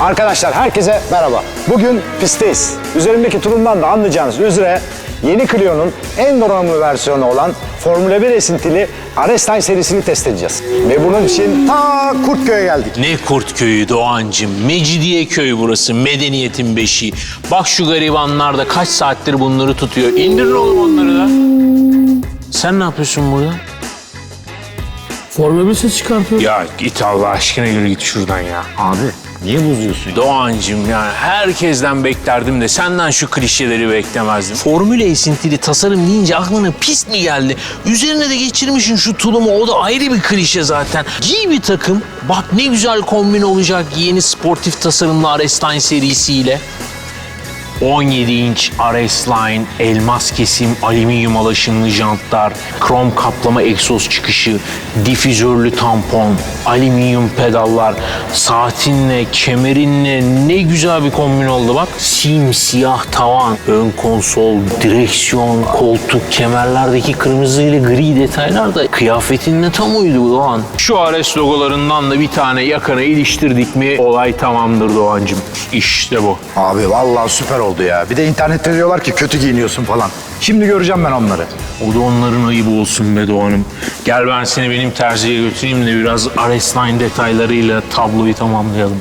Arkadaşlar herkese merhaba. Bugün pistteyiz. Üzerimdeki tulumdan da anlayacağınız üzere yeni Clio'nun en donanımlı versiyonu olan Formula 1 esintili Arestine serisini test edeceğiz. Ve bunun için ta Kurtköy'e geldik. Ne Kurtköy'ü Doğancım, Mecidiyeköy burası, medeniyetin beşiği. Bak şu garibanlar da kaç saattir bunları tutuyor. İndirin oğlum onları da. Sen ne yapıyorsun burada? Formula 1 ses çıkartıyor. Ya git Allah aşkına yürü git şuradan ya. Abi niye bozuyorsun? Doğancım yani herkesten beklerdim de senden şu klişeleri beklemezdim. Formüle esintili tasarım deyince aklına pis mi geldi? Üzerine de geçirmişsin şu tulumu o da ayrı bir klişe zaten. Giy bir takım bak ne güzel kombin olacak yeni sportif tasarımlı Arestine serisiyle. 17 inç RS Line, elmas kesim, alüminyum alaşımlı jantlar, krom kaplama egzoz çıkışı, difüzörlü tampon, alüminyum pedallar, saatinle, kemerinle ne güzel bir kombin oldu bak. Simsiyah tavan, ön konsol, direksiyon, koltuk, kemerlerdeki kırmızı ile gri detaylar da kıyafetinle tam uydu Doğan. Şu RS logolarından da bir tane yakana iliştirdik mi olay tamamdır Doğancım. İşte bu. Abi vallahi süper oldu ya. Bir de internette diyorlar ki kötü giyiniyorsun falan. Şimdi göreceğim ben onları. O da onların ayıbı olsun be Doğan'ım. Gel ben seni benim terziye götüreyim de biraz Aresline detaylarıyla tabloyu tamamlayalım.